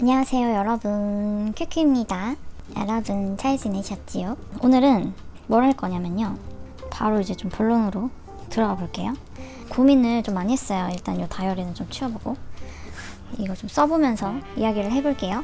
안녕하세요 여러분. 큐큐입니다. 여러분 잘 지내셨지요? 오늘은 뭘 할 거냐면요. 바로 이제 좀 본론으로 들어가 볼게요. 고민을 좀 많이 했어요. 일단 요 다이어리는 좀 치워보고. 이거 좀 써보면서 이야기를 해볼게요.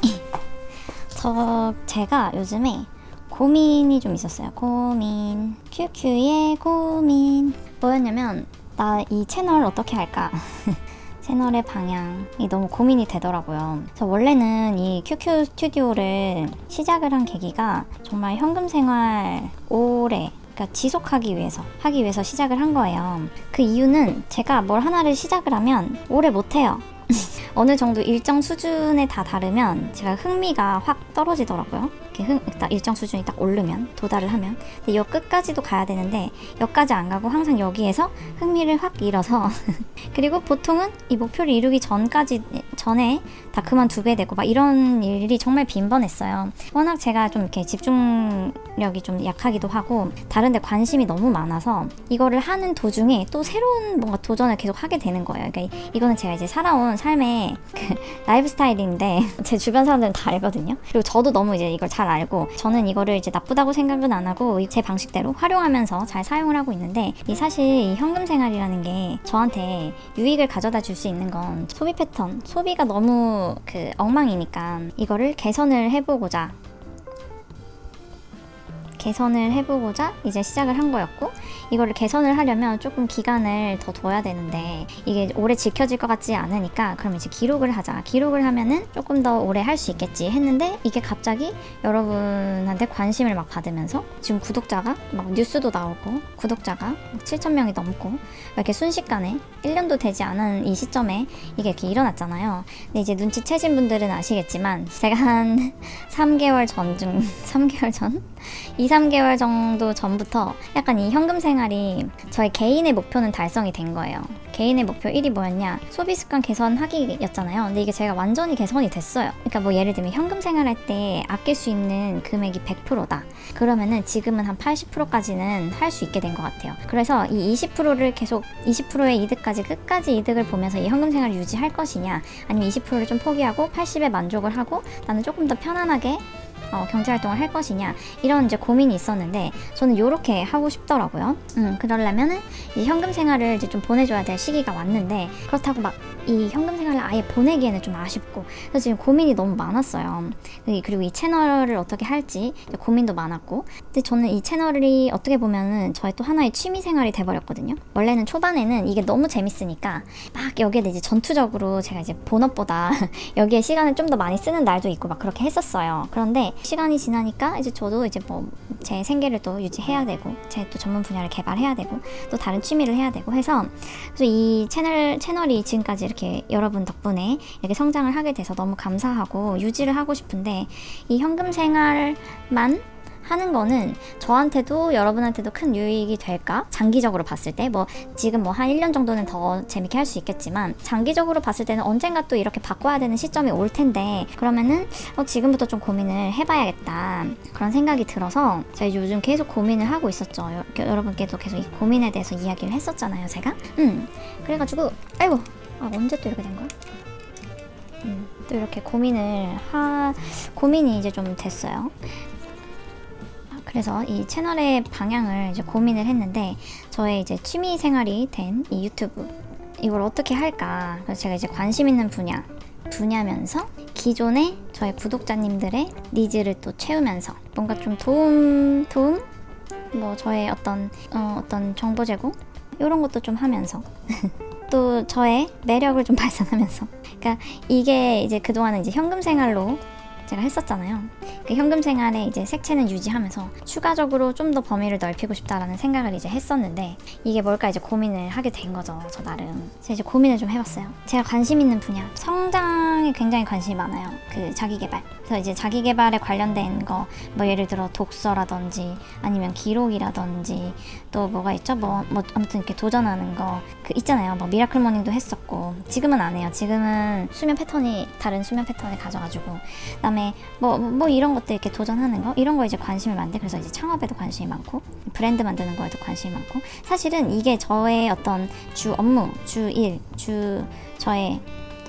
저 제가 요즘에 고민이 좀 있었어요. 고민. 큐큐의 고민. 뭐였냐면 나 이 채널 어떻게 할까 채널의 방향이 너무 고민이 되더라고요. 그래서 원래는 이 QQ 스튜디오를 시작을 한 계기가 정말 현금 생활 오래 그러니까 지속하기 위해서 하기 위해서 시작을 한 거예요. 그 이유는 제가 뭘 하나를 시작을 하면 오래 못 해요. 어느 정도 일정 수준에 다 다르면 제가 흥미가 확 떨어지더라고요. 이렇게 흥, 딱 일정 수준이 딱 오르면 도달을 하면 근데 여 끝까지도 가야 되는데 여기까지 안 가고 항상 여기에서 흥미를 확 잃어서 그리고 보통은 이 목표를 이루기 전까지 전에 다 그만두게 되고 막 이런 일이 정말 빈번했어요. 워낙 제가 좀 이렇게 집중력이 좀 약하기도 하고 다른데 관심이 너무 많아서 이거를 하는 도중에 또 새로운 뭔가 도전을 계속 하게 되는 거예요. 그러니까 이- 이거는 제가 이제 살아온 삶의 그 라이프 스타일인데 제 주변 사람들은 다 알거든요. 그리고 저도 너무 이제 이걸 잘 알고 저는 이거를 이제 나쁘다고 생각은 안 하고 제 방식대로 활용하면서 잘 사용을 하고 있는데 이 사실 이 현금 생활이라는 게 저한테 유익을 가져다 줄 수 있는 건 소비 패턴, 소비가 너무 그 엉망이니까 이거를 개선을 해보고자 개선을 해보고자 이제 시작을 한 거였고 이거를 개선을 하려면 조금 기간을 더 둬야 되는데 이게 오래 지켜질 것 같지 않으니까 그럼 이제 기록을 하자. 기록을 하면은 조금 더 오래 할 수 있겠지 했는데 이게 갑자기 여러분한테 관심을 막 받으면서 지금 구독자가 막 뉴스도 나오고 구독자가 7천 명이 넘고 막 이렇게 순식간에 1년도 되지 않은 이 시점에 이게 이렇게 일어났잖아요. 근데 이제 눈치채신 분들은 아시겠지만 제가 한 3개월 전중 3개월 전 2, 3개월 정도 전부터 약간 이 현금 생활이 저의 개인의 목표는 달성이 된 거예요. 개인의 목표 1이 뭐였냐? 소비 습관 개선하기였잖아요. 근데 이게 제가 완전히 개선이 됐어요. 그러니까 뭐 예를 들면 현금 생활할 때 아낄 수 있는 금액이 100%다. 그러면은 지금은 한 80%까지는 할 수 있게 된 것 같아요. 그래서 이 20%를 계속 20%의 이득까지 끝까지 이득을 보면서 이 현금 생활을 유지할 것이냐, 아니면 20%를 좀 포기하고 80에 만족을 하고 나는 조금 더 편안하게 어, 경제 활동을 할 것이냐 이런 이제 고민이 있었는데 저는 요렇게 하고 싶더라고요. 음, 그러려면은 이 현금 생활을 이제 좀 보내줘야 될 시기가 왔는데 그렇다고 막 이 현금 생활을 아예 보내기에는 좀 아쉽고 그래서 지금 고민이 너무 많았어요. 그- 그리고 이 채널을 어떻게 할지 고민도 많았고 근데 저는 이 채널이 어떻게 보면은 저의 또 하나의 취미 생활이 돼버렸거든요. 원래는 초반에는 이게 너무 재밌으니까 막 여기에 이제 전투적으로 제가 이제 본업보다 여기에 시간을 좀 더 많이 쓰는 날도 있고 막 그렇게 했었어요. 그런데 시간이 지나니까 이제 저도 이제 뭐 제 생계를 또 유지해야 되고 제 또 전문 분야를 개발해야 되고 또 다른 취미를 해야 되고 해서 그래서 이 채널 채널이 지금까지 이렇게 여러분 덕분에 이렇게 성장을 하게 돼서 너무 감사하고 유지를 하고 싶은데 이 현금 생활만 하는 거는 저한테도 여러분한테도 큰 유익이 될까? 장기적으로 봤을 때 뭐 지금 뭐 한 1년 정도는 더 재밌게 할 수 있겠지만 장기적으로 봤을 때는 언젠가 또 이렇게 바꿔야 되는 시점이 올 텐데 그러면은 어, 지금부터 좀 고민을 해봐야겠다 그런 생각이 들어서 제가 요즘 계속 고민을 하고 있었죠 여, 여러분께도 계속 이 고민에 대해서 이야기를 했었잖아요 제가 음 그래가지고 아이고 아, 언제 또 이렇게 된 거야? 음, 또 이렇게 고민을 하 고민이 이제 좀 됐어요. 그래서 이 채널의 방향을 이제 고민을 했는데 저의 이제 취미 생활이 된 이 유튜브 이걸 어떻게 할까? 그래서 제가 이제 관심 있는 분야 분야면서 기존의 저의 구독자님들의 니즈를 또 채우면서 뭔가 좀 도움 도움? 뭐 저의 어떤 어, 어떤 정보 제공? 이런 것도 좀 하면서 또 저의 매력을 좀 발산하면서. 그러니까 이게 이제 그동안은 이제 현금 생활로 제가 했었잖아요. 그 현금 생활에 이제 색채는 유지하면서 추가적으로 좀 더 범위를 넓히고 싶다라는 생각을 이제 했었는데 이게 뭘까 이제 고민을 하게 된 거죠. 저 나름. 제가 이제 고민을 좀 해봤어요. 제가 관심 있는 분야, 성장에 굉장히 관심이 많아요. 그 자기 개발. 그래서 이제 자기 개발에 관련된 거, 뭐 예를 들어 독서라든지 아니면 기록이라든지 또 뭐가 있죠? 뭐, 뭐 아무튼 이렇게 도전하는 거 그 있잖아요. 뭐 미라클 모닝도 했었고 지금은 안 해요. 지금은 수면 패턴이 다른 수면 패턴을 가져가지고 그 다음에 뭐, 뭐 이런 것들 이렇게 도전하는 거? 이런 거 이제 관심이 많대 그래서 이제 창업에도 관심이 많고 브랜드 만드는 거에도 관심이 많고. 사실은 이게 저의 어떤 주 업무 주 일 주 저의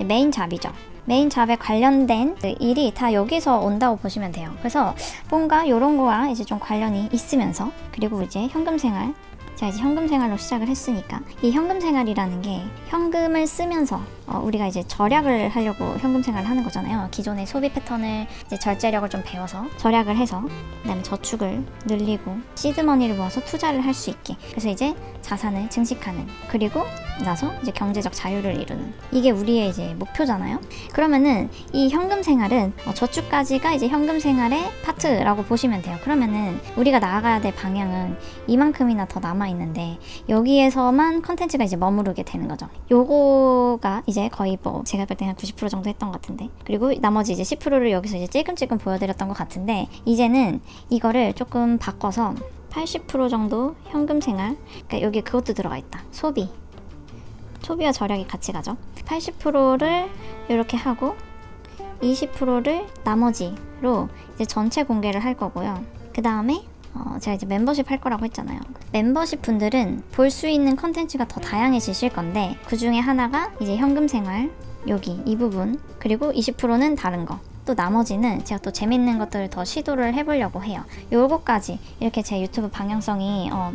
메인 잡이죠. 메인 잡에 관련된 그 일이 다 여기서 온다고 보시면 돼요. 그래서 뭔가 이런 거와 이제 좀 관련이 있으면서 그리고 이제 현금 생활 자 이제 현금 생활로 시작을 했으니까 이 현금 생활이라는 게 현금을 쓰면서 어, 우리가 이제 절약을 하려고 현금 생활을 하는 거잖아요. 기존의 소비 패턴을 이제 절제력을 좀 배워서 절약을 해서 그다음에 저축을 늘리고 시드머니를 모아서 투자를 할 수 있게 그래서 이제 자산을 증식하는 그리고 나서 이제 경제적 자유를 이루는 이게 우리의 이제 목표잖아요. 그러면은 이 현금 생활은 어, 저축까지가 이제 현금 생활의 파트라고 보시면 돼요. 그러면은 우리가 나아가야 될 방향은 이만큼이나 더 남아 있는데 여기에서만 컨텐츠가 이제 머무르게 되는 거죠. 요거가 이제 거의 뭐 제가 볼 때는 90% 정도 했던 것 같은데. 그리고 나머지 이제 10%를 여기서 이제 찔끔찔끔 보여드렸던 것 같은데 이제는 이거를 조금 바꿔서 80% 정도 현금 생활 그러니까 여기 그것도 들어가 있다. 소비. 소비와 절약이 같이 가죠. 80%를 이렇게 하고 20%를 나머지로 이제 전체 공개를 할 거고요. 그 다음에 어, 제가 이제 멤버십 할 거라고 했잖아요. 멤버십 분들은 볼 수 있는 컨텐츠가 더 다양해지실 건데 그 중에 하나가 이제 현금 생활 여기 이 부분 그리고 20%는 다른 거. 또 나머지는 제가 또 재밌는 것들을 더 시도를 해보려고 해요. 요거까지 이렇게 제 유튜브 방향성이 어,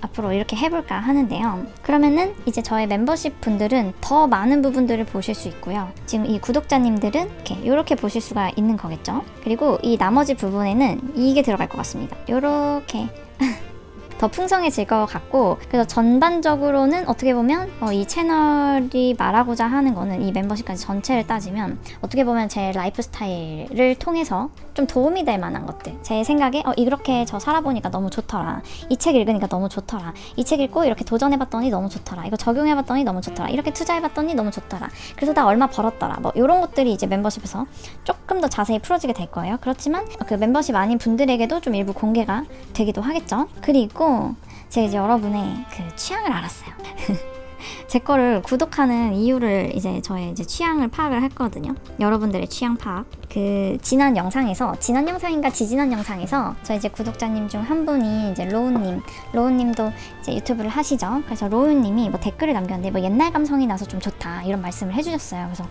앞으로 이렇게 해볼까 하는데요. 그러면은 이제 저의 멤버십 분들은 더 많은 부분들을 보실 수 있고요. 지금 이 구독자님들은 이렇게 이렇게 보실 수가 있는 거겠죠. 그리고 이 나머지 부분에는 이게 들어갈 것 같습니다. 이렇게 더 풍성해질 것 같고 그래서 전반적으로는 어떻게 보면 어, 이 채널이 말하고자 하는 거는 이 멤버십까지 전체를 따지면 어떻게 보면 제 라이프 스타일을 통해서 좀 도움이 될 만한 것들. 제 생각에 어, 이렇게 저 살아보니까 너무 좋더라. 이 책 읽으니까 너무 좋더라. 이 책 읽고 이렇게 도전해봤더니 너무 좋더라. 이거 적용해봤더니 너무 좋더라. 이렇게 투자해봤더니 너무 좋더라. 그래서 나 얼마 벌었더라. 뭐 이런 것들이 이제 멤버십에서 조금 더 자세히 풀어지게 될 거예요. 그렇지만 그 멤버십 아닌 분들에게도 좀 일부 공개가 되기도 하겠죠? 그리고 제가 이제 여러분의 그 취향을 알았어요. 제 거를 구독하는 이유를 이제 저의 이제 취향을 파악을 했거든요. 여러분들의 취향 파악. 그 지난 영상에서 지난 영상인가 지지난 영상에서 저 이제 구독자님 중 한 분이 이제 로우님, 로우님도 이제 유튜브를 하시죠. 그래서 로우님이 뭐 댓글을 남겼는데 뭐 옛날 감성이 나서 좀 좋다 이런 말씀을 해주셨어요. 그래서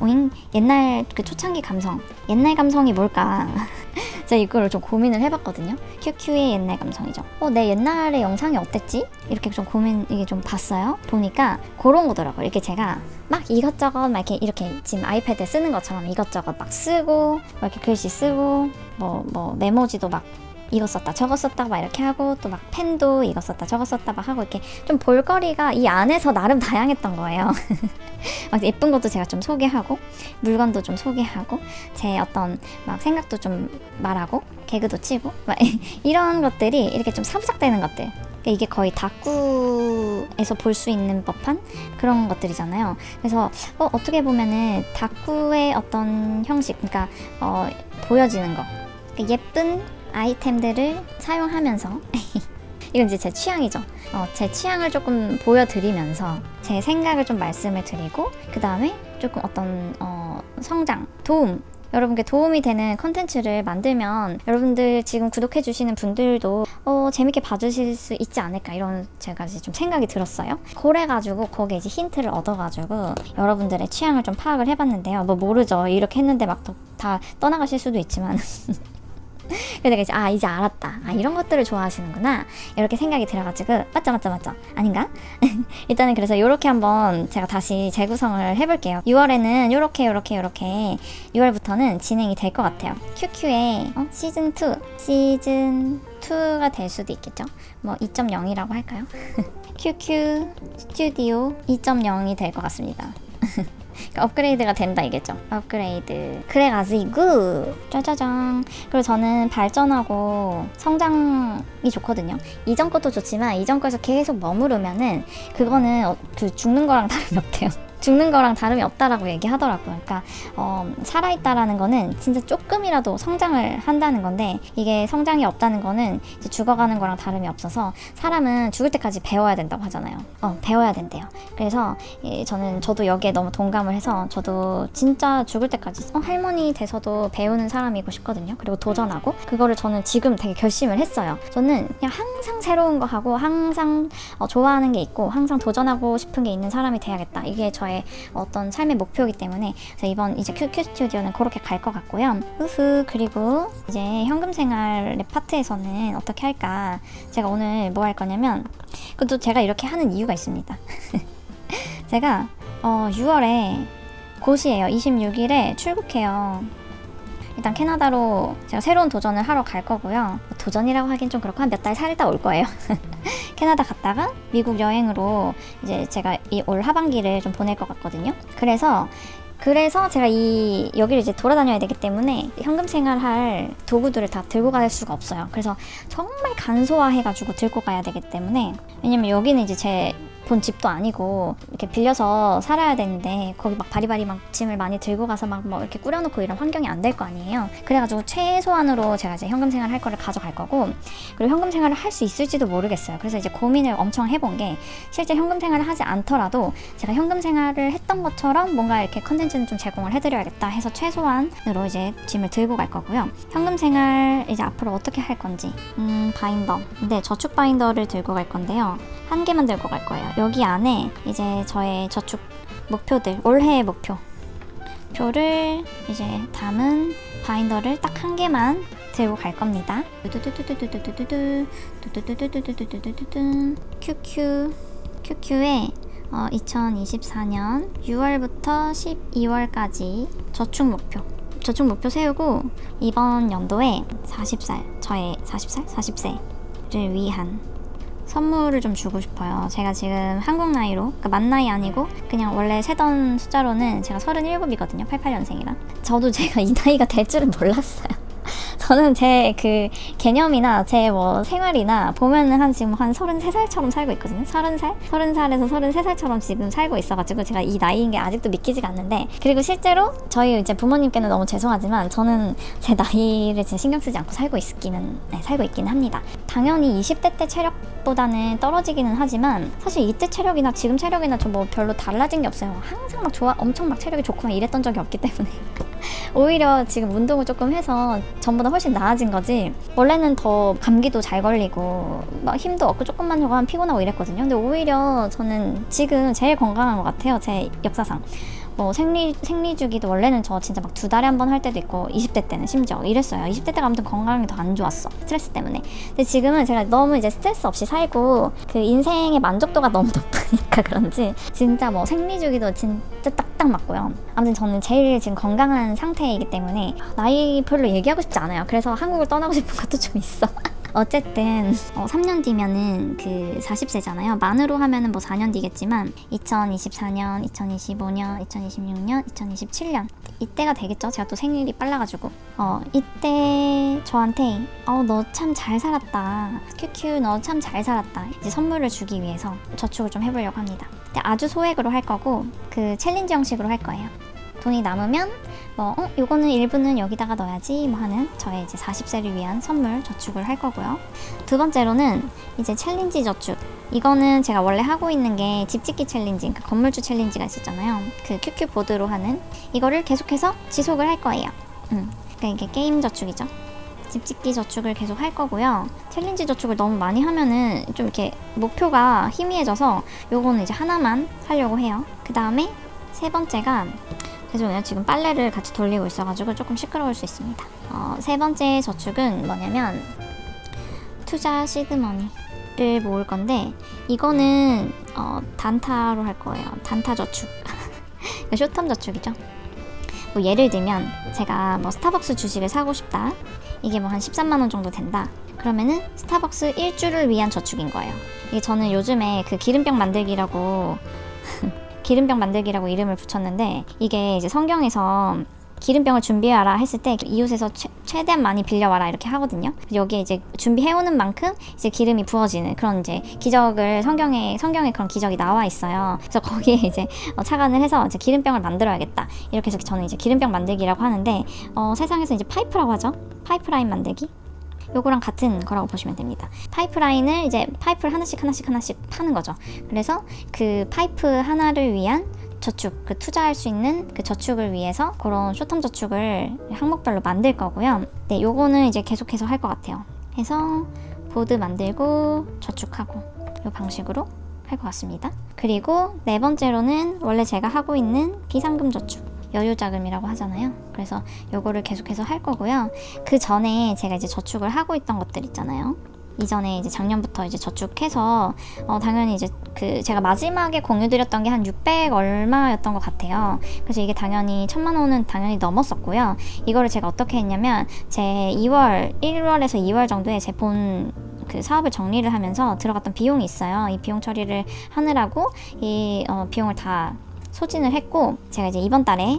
오잉 옛날 그 초창기 감성, 옛날 감성이 뭘까? 제가 이거를 좀 고민을 해봤거든요. QQ의 옛날 감성이죠. 어, 내 옛날의 영상이 어땠지? 이렇게 좀 고민, 이게 좀 봤어요. 보니까 그런 거더라고요. 이렇게 제가 막 이것저것 막 이렇게, 이렇게 지금 아이패드에 쓰는 것처럼 이것저것 막 쓰고, 막 이렇게 글씨 쓰고, 뭐, 뭐, 메모지도 막 이거 썼다 저거 썼다 막 이렇게 하고 또 막 펜도 이거 썼다 저거 썼다 막 하고 이렇게 좀 볼거리가 이 안에서 나름 다양했던 거예요. 막 예쁜 것도 제가 좀 소개하고 물건도 좀 소개하고 제 어떤 막 생각도 좀 말하고 개그도 치고 막 이런 것들이 이렇게 좀 사부작되는 것들. 그러니까 이게 거의 다꾸에서 볼 수 있는 법한 그런 것들이잖아요. 그래서 어, 어떻게 보면은 다꾸의 어떤 형식, 그러니까 어, 보여지는 거, 그러니까 예쁜 아이템들을 사용하면서 이건 이제 제 취향이죠. 어, 제 취향을 조금 보여드리면서 제 생각을 좀 말씀을 드리고 그 다음에 조금 어떤 어, 성장, 도움 여러분께 도움이 되는 컨텐츠를 만들면 여러분들 지금 구독해 주시는 분들도 어, 재밌게 봐주실 수 있지 않을까 이런 제가 이제 좀 생각이 들었어요. 그래가지고 거기에 이제 힌트를 얻어가지고 여러분들의 취향을 좀 파악을 해봤는데요. 뭐 모르죠. 이렇게 했는데 막 다 떠나가실 수도 있지만 그래서 이제 아 이제 알았다. 아 이런 것들을 좋아하시는구나. 이렇게 생각이 들어가지고 맞죠 맞죠 맞죠? 아닌가? 일단은 그래서 이렇게 한번 제가 다시 재구성을 해볼게요. 6월에는 요렇게 요렇게 요렇게 6월부터는 진행이 될 것 같아요. QQ의 어? 시즌 2 시즌 2가 될 수도 있겠죠? 뭐 2.0이라고 할까요? QQ 스튜디오 2.0이 될 것 같습니다 그러니까 업그레이드가 된다 이겠죠. 업그레이드. 그래가지고 짜자잔. 그리고 저는 발전하고 성장이 좋거든요. 이전 것도 좋지만 이전 거에서 계속 머무르면은 그거는 어, 그 죽는 거랑 다름이 없대요. 죽는 거랑 다름이 없다라고 얘기하더라고요. 그러니까 어, 살아있다라는 거는 진짜 조금이라도 성장을 한다는 건데 이게 성장이 없다는 거는 죽어가는 거랑 다름이 없어서 사람은 죽을 때까지 배워야 된다고 하잖아요. 어, 배워야 된대요. 그래서 예, 저는 저도 여기에 너무 동감을 해서 저도 진짜 죽을 때까지 어, 할머니 돼서도 배우는 사람이고 싶거든요. 그리고 도전하고 그거를 저는 지금 되게 결심을 했어요. 저는 그냥 항상 새로운 거 하고 항상 어, 좋아하는 게 있고 항상 도전하고 싶은 게 있는 사람이 돼야겠다. 이게 저의 저의 어떤 삶의 목표이기 때문에 이번 이제 QQ 스튜디오는 그렇게 갈 것 같고요. 우후 그리고 이제 현금 생활의 파트에서는 어떻게 할까? 제가 오늘 뭐 할 거냐면 그것도 제가 이렇게 하는 이유가 있습니다. 제가 어, 6월에 곧이에요. 26일에 출국해요. 일단 캐나다로 제가 새로운 도전을 하러 갈 거고요. 도전이라고 하긴 좀 그렇고 한 몇 달 살다 올 거예요. 캐나다 갔다가 미국 여행으로 이제 제가 이 올 하반기를 좀 보낼 것 같거든요. 그래서 그래서 제가 이 여기를 이제 돌아다녀야 되기 때문에 현금 생활할 도구들을 다 들고 갈 수가 없어요. 그래서 정말 간소화해가지고 들고 가야 되기 때문에 왜냐면 여기는 이제 제 본 집도 아니고 이렇게 빌려서 살아야 되는데 거기 막 바리바리 막 짐을 많이 들고 가서 막 뭐 이렇게 꾸려놓고 이런 환경이 안 될 거 아니에요. 그래가지고 최소한으로 제가 이제 현금 생활 할 거를 가져갈 거고 그리고 현금 생활을 할 수 있을지도 모르겠어요. 그래서 이제 고민을 엄청 해본 게 실제 현금 생활을 하지 않더라도 제가 현금 생활을 했던 것처럼 뭔가 이렇게 컨텐츠는 좀 제공을 해드려야겠다 해서 최소한으로 이제 짐을 들고 갈 거고요. 현금 생활 이제 앞으로 어떻게 할 건지 음 바인더 근데 저축 바인더를 들고 갈 건데요. 한 개만 들고 갈 거예요. 여기 안에 이제 저의 저축 목표들, 올해의 목표. 표를 이제 담은 바인더를 딱 한 개만 들고 갈 겁니다. 큐큐. 큐큐에 어, 2024년 6월부터 12월까지 저축 목표. 저축 목표 세우고 이번 연도에 40살 저의 40살 40세를 위한 선물을 좀 주고 싶어요. 제가 지금 한국 나이로, 그러니까 만 나이 아니고 그냥 원래 세던 숫자로는 제가 37이거든요. 88년생이라. 저도 제가 이 나이가 될 줄은 몰랐어요. 저는 제 그 개념이나 제 뭐 생활이나 보면은 한 지금 한 33살처럼 살고 있거든요. 30살? 30살에서 33살처럼 지금 살고 있어가지고 제가 이 나이인 게 아직도 믿기지가 않는데 그리고 실제로 저희 이제 부모님께는 너무 죄송하지만 저는 제 나이를 진짜 신경 쓰지 않고 살고 있기는 네, 살고 있기는 합니다. 당연히 20대 때 체력보다는 떨어지기는 하지만 사실 이때 체력이나 지금 체력이나 저뭐 별로 달라진 게 없어요. 항상 막 좋아 엄청 막 체력이 좋고 막 이랬던 적이 없기 때문에 오히려 지금 운동을 조금 해서 전보다 훨씬 나아진 거지. 원래는 더 감기도 잘 걸리고 막 힘도 없고 조금만 조금 피곤하고 이랬거든요. 근데 오히려 저는 지금 제일 건강한 것 같아요. 제 역사상. 뭐 생리 생리 주기도 원래는 저 진짜 막 두 달에 한 번 할 때도 있고 20대 때는 심지어 이랬어요. 20대 때가 아무튼 건강이 더 안 좋았어. 스트레스 때문에. 근데 지금은 제가 너무 이제 스트레스 없이 살고 그 인생의 만족도가 너무 높으니까 그런지 진짜 뭐 생리 주기도 진짜 딱딱 맞고요. 아무튼 저는 제일 지금 건강한 상태이기 때문에 나이 별로 얘기하고 싶지 않아요. 그래서 한국을 떠나고 싶은 것도 좀 있어. 어쨌든 어, 3년 뒤면은 그 40세잖아요. 만으로 하면은 뭐 4년 뒤겠지만 2024년, 2025년, 2026년, 2027년 이때가 되겠죠. 제가 또 생일이 빨라가지고 어 이때 저한테 어 너 참 잘 살았다. 큐큐 너 참 잘 살았다. 이제 선물을 주기 위해서 저축을 좀 해보려고 합니다. 근데 아주 소액으로 할 거고 그 챌린지 형식으로 할 거예요. 돈이 남으면 뭐, 어, 요거는 일부는 여기다가 넣어야지 뭐 하는 저의 이제 40세를 위한 선물 저축을 할 거고요. 두 번째로는 이제 챌린지 저축. 이거는 제가 원래 하고 있는 게 집짓기 챌린지, 그러니까 건물주 챌린지가 있었잖아요. 그 QQ 보드로 하는 이거를 계속해서 지속을 할 거예요. 음, 그러니까 이게 게임 저축이죠. 집짓기 저축을 계속 할 거고요. 챌린지 저축을 너무 많이 하면은 좀 이렇게 목표가 희미해져서 요거는 이제 하나만 하려고 해요. 그 다음에 세 번째가 죄송해요. 지금 빨래를 같이 돌리고 있어가지고 조금 시끄러울 수 있습니다. 어, 세 번째 저축은 뭐냐면 투자 시드머니를 모을 건데 이거는 어, 단타로 할 거예요. 단타 저축. 쇼텀 저축이죠. 뭐 예를 들면 제가 뭐 스타벅스 주식을 사고 싶다. 이게 뭐 한 13만 원 정도 된다. 그러면은 스타벅스 일주를 위한 저축인 거예요. 이게 저는 요즘에 그 기름병 만들기라고 기름병 만들기라고 이름을 붙였는데 이게 이제 성경에서 기름병을 준비해와라 했을 때 이웃에서 최, 최대한 많이 빌려와라 이렇게 하거든요. 여기에 이제 준비해오는 만큼 이제 기름이 부어지는 그런 이제 기적을 성경에 성경에 그런 기적이 나와 있어요. 그래서 거기에 이제 어, 착안을 해서 이제 기름병을 만들어야겠다 이렇게 해서 저는 이제 기름병 만들기라고 하는데 어, 세상에서 이제 파이프라고 하죠. 파이프라인 만들기. 요거랑 같은 거라고 보시면 됩니다. 파이프라인을 이제 파이프를 하나씩 하나씩 하나씩 파는 거죠. 그래서 그 파이프 하나를 위한 저축, 그 투자할 수 있는 그 저축을 위해서 그런 쇼텀 저축을 항목별로 만들 거고요. 네, 요거는 이제 계속해서 할 것 같아요. 해서 보드 만들고 저축하고 요 방식으로 할 것 같습니다. 그리고 네 번째로는 원래 제가 하고 있는 비상금 저축. 여유 자금이라고 하잖아요. 그래서 요거를 계속해서 할 거고요. 그 전에 제가 이제 저축을 하고 있던 것들 있잖아요. 이전에 이제 작년부터 이제 저축해서 어, 당연히 이제 그 제가 마지막에 공유드렸던 게 한 600 얼마였던 것 같아요. 그래서 이게 당연히 천만 원은 당연히 넘었었고요. 이거를 제가 어떻게 했냐면 제 2월 1월에서 2월 정도에 제본 그 사업을 정리를 하면서 들어갔던 비용이 있어요. 이 비용 처리를 하느라고 이 어, 비용을 다 소진을 했고 제가 이제 이번 달에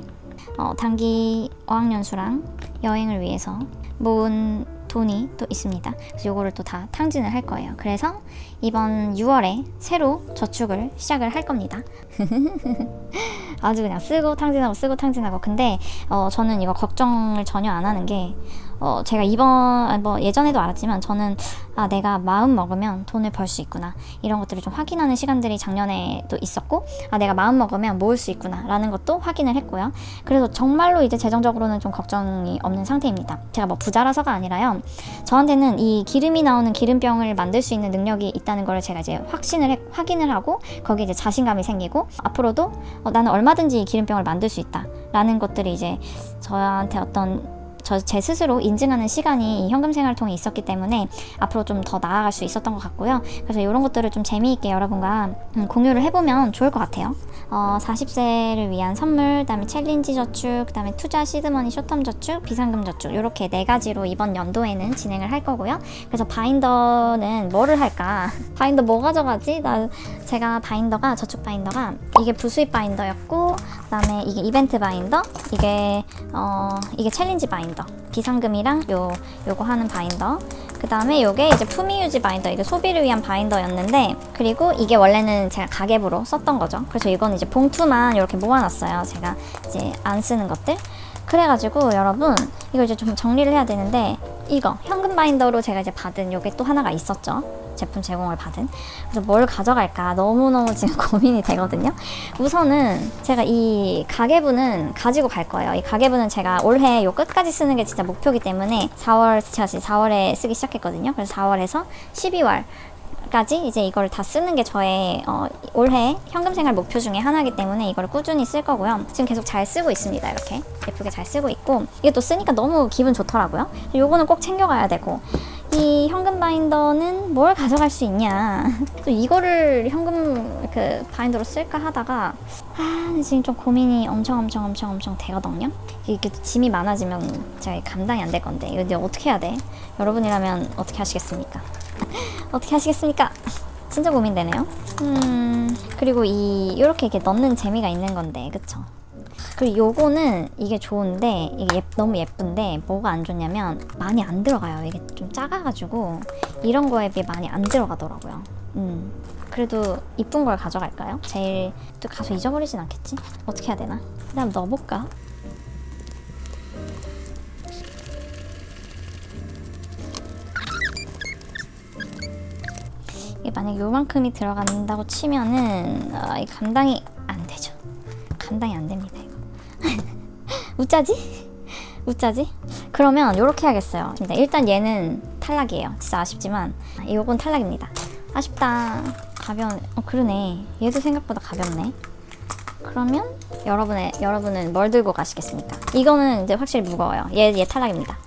어, 단기 어학연수랑 여행을 위해서 모은 돈이 또 있습니다. 요거를 또 다 탕진을 할 거예요. 그래서 이번 6월에 새로 저축을 시작을 할 겁니다. 아주 그냥 쓰고 탕진하고 쓰고 탕진하고 근데 어, 저는 이거 걱정을 전혀 안 하는 게 어, 제가 이번 아, 뭐 예전에도 알았지만 저는 아 내가 마음 먹으면 돈을 벌 수 있구나 이런 것들을 좀 확인하는 시간들이 작년에도 있었고 아 내가 마음 먹으면 모을 수 있구나라는 것도 확인을 했고요. 그래서 정말로 이제 재정적으로는 좀 걱정이 없는 상태입니다. 제가 뭐 부자라서가 아니라요. 저한테는 이 기름이 나오는 기름병을 만들 수 있는 능력이 있다는 걸 제가 이제 확신을 했, 확인을 하고 거기에 이제 자신감이 생기고 앞으로도 어, 나는 얼마든지 이 기름병을 만들 수 있다라는 것들이 이제 저한테 어떤 저 제 스스로 인증하는 시간이 이 현금 생활통에 있었기 때문에 앞으로 좀 더 나아갈 수 있었던 것 같고요. 그래서 이런 것들을 좀 재미있게 여러분과 음, 공유를 해보면 좋을 것 같아요. 어, 40세를 위한 선물, 그다음에 챌린지 저축, 그다음에 투자 시드머니 쇼텀 저축, 비상금 저축 이렇게 네 가지로 이번 연도에는 진행을 할 거고요. 그래서 바인더는 뭐를 할까? 바인더 뭐 가져가지? 나 제가 바인더가 저축 바인더가 이게 부수입 바인더였고 그다음에 이게 이벤트 바인더, 이게 어 이게 챌린지 바인더, 비상금이랑 요 요거 하는 바인더. 그 다음에 요게 이제 품위 유지 바인더, 이게 소비를 위한 바인더였는데, 그리고 이게 원래는 제가 가계부로 썼던 거죠. 그래서 이건 이제 봉투만 이렇게 모아놨어요. 제가 이제 안 쓰는 것들. 그래가지고 여러분, 이거 이제 좀 정리를 해야 되는데, 이거 현금 바인더로 제가 이제 받은 요게 또 하나가 있었죠. 제품 제공을 받은. 그래서 뭘 가져갈까 너무너무 지금 고민이 되거든요. 우선은 제가 이 가계부는 가지고 갈 거예요. 이 가계부는 제가 올해 요 끝까지 쓰는 게 진짜 목표이기 때문에 4월, 제가 지금 4월에 쓰기 시작했거든요. 그래서 4월에서 12월 까지 이제 이걸 다 쓰는 게 저의 어, 올해 현금 생활 목표 중에 하나이기 때문에 이걸 꾸준히 쓸 거고요. 지금 계속 잘 쓰고 있습니다. 이렇게 예쁘게 잘 쓰고 있고 이게 또 쓰니까 너무 기분 좋더라고요. 요거는 꼭 챙겨가야 되고 이 현금 바인더는 뭘 가져갈 수 있냐. 또 이거를 현금 그 바인더로 쓸까 하다가 아 지금 좀 고민이 엄청 엄청 엄청 엄청 되거든요. 이게 또 짐이 많아지면 제가 감당이 안 될 건데 이거 어떻게 해야 돼? 여러분이라면 어떻게 하시겠습니까? 어떻게 하시겠습니까? 진짜 고민되네요. 음 그리고 이 이렇게 이렇게 넣는 재미가 있는 건데 그쵸? 그리고 요거는 이게 좋은데 이게 예- 너무 예쁜데 뭐가 안 좋냐면 많이 안 들어가요. 이게 좀 작아가지고 이런 거에 비해 많이 안 들어가더라고요. 음 그래도 이쁜 걸 가져갈까요? 제일 또 가서 잊어버리진 않겠지? 어떻게 해야 되나? 그다음 넣어볼까? 이게 만약 요만큼이 들어간다고 치면은 아, 이 감당이 안 되죠. 감당이 안 됩니다. 웃자지? 웃자지? 그러면 요렇게 해야겠어요. 일단 얘는 탈락이에요. 진짜 아쉽지만 요건 탈락입니다. 아쉽다. 가벼운. 어 그러네. 얘도 생각보다 가볍네. 그러면 여러분의 여러분은 뭘 들고 가시겠습니까? 이거는 이제 확실히 무거워요. 얘 얘 탈락입니다.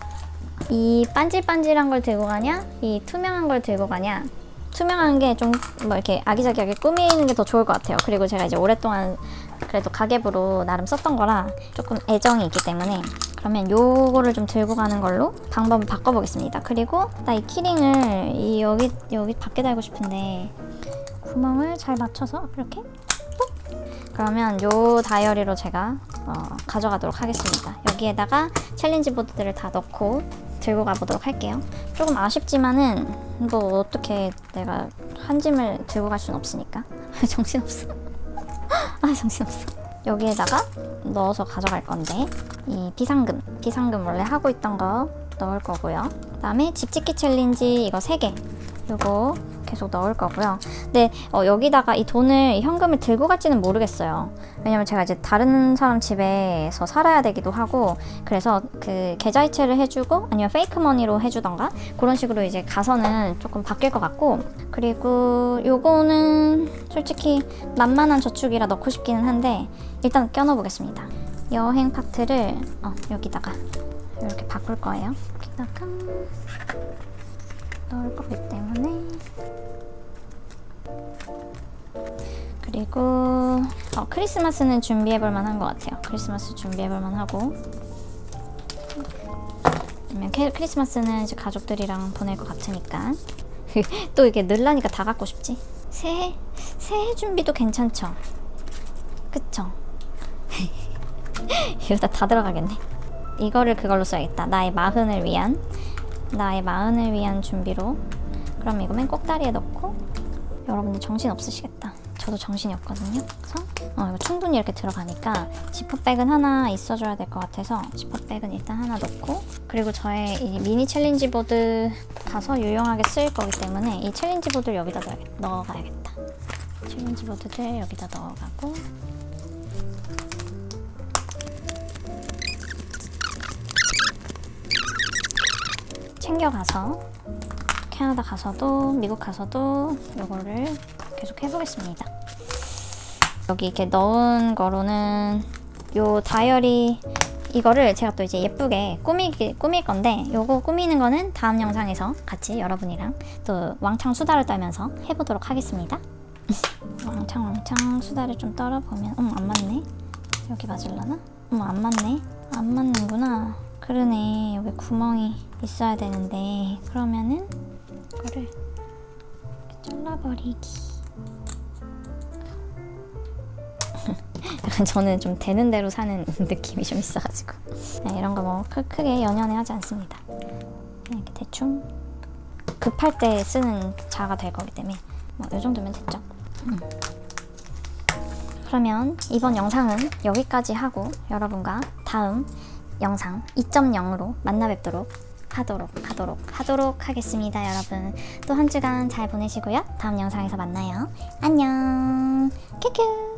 이 반질반질한 걸 들고 가냐? 이 투명한 걸 들고 가냐? 투명한 게 좀 뭐 이렇게 아기자기하게 꾸미는 게 더 좋을 것 같아요. 그리고 제가 이제 오랫동안 그래도 가계부로 나름 썼던 거라 조금 애정이 있기 때문에 그러면 요거를 좀 들고 가는 걸로 방법을 바꿔보겠습니다. 그리고 나 이 키링을 이 여기 여기 밖에 달고 싶은데 구멍을 잘 맞춰서 이렇게 그러면 요 다이어리로 제가 어, 가져가도록 하겠습니다. 여기에다가 챌린지 보드들을 다 넣고 들고 가보도록 할게요. 조금 아쉽지만은 뭐 어떻게 내가 한 짐을 들고 갈 수는 없으니까 정신없어. 아 정신없어. 여기에다가 넣어서 가져갈 건데 이 비상금 비상금 원래 하고 있던 거 넣을 거고요. 그 다음에 집 짓기 챌린지 이거 3개 요거 계속 넣을 거고요. 근데 어, 여기다가 이 돈을 현금을 들고 갈지는 모르겠어요. 왜냐면 제가 이제 다른 사람 집에서 살아야 되기도 하고 그래서 그 계좌이체를 해주고 아니면 페이크 머니로 해주던가 그런 식으로 이제 가서는 조금 바뀔 것 같고 그리고 요거는 솔직히 만만한 저축이라 넣고 싶기는 한데 일단 껴넣어 보겠습니다. 여행 파트를 어, 여기다가 이렇게 바꿀 거예요. 여기다가 넣을 거기 때문에 그리고 어, 크리스마스는 준비해볼 만한 것 같아요. 크리스마스 준비해볼 만하고 크리스마스는 이제 가족들이랑 보낼 것 같으니까 또 이게 늘라니까 다 갖고 싶지. 새해 새해 준비도 괜찮죠. 그쵸? 이러다 다 들어가겠네. 이거를 그걸로 써야겠다. 나의 마흔을 위한 나의 마흔을 위한 준비로. 그럼 이거 맨 꼭다리에 넣고 여러분들 정신 없으시겠다. 저도 정신이 없거든요. 그래서 어, 이거 충분히 이렇게 들어가니까 지퍼백은 하나 있어줘야 될 것 같아서 지퍼백은 일단 하나 넣고 그리고 저의 이 미니 챌린지 보드 가서 유용하게 쓰일 거기 때문에 이 챌린지 보드를 여기다 넣어야겠, 넣어가야겠다. 챌린지 보드들 여기다 넣어가고 챙겨가서 캐나다 가서도 미국 가서도 요거를 계속 해보겠습니다. 여기 이렇게 넣은 거로는 요 다이어리 이거를 제가 또 이제 예쁘게 꾸미기, 꾸밀 건데 요거 꾸미는 거는 다음 영상에서 같이 여러분이랑 또 왕창 수다를 떨면서 해보도록 하겠습니다. 왕창 왕창 수다를 좀 떨어보면 어머 안 맞네 여기 맞을라나? 어머 안 맞네 안 맞는구나 그러네. 여기 구멍이 있어야 되는데. 그러면은 이거를 잘라버리기. 약간 저는 좀 되는 대로 사는 느낌이 좀 있어가지고. 네, 이런 거 뭐 크게 연연해 하지 않습니다. 이렇게 대충 급할 때 쓰는 자가 될 거기 때문에 뭐이 정도면 됐죠. 음. 그러면 이번 영상은 여기까지 하고 여러분과 다음 영상 2.0으로 만나 뵙도록 하도록 하도록 하도록 하겠습니다 여러분. 또 한 주간 잘 보내시고요. 다음 영상에서 만나요. 안녕. 큐큐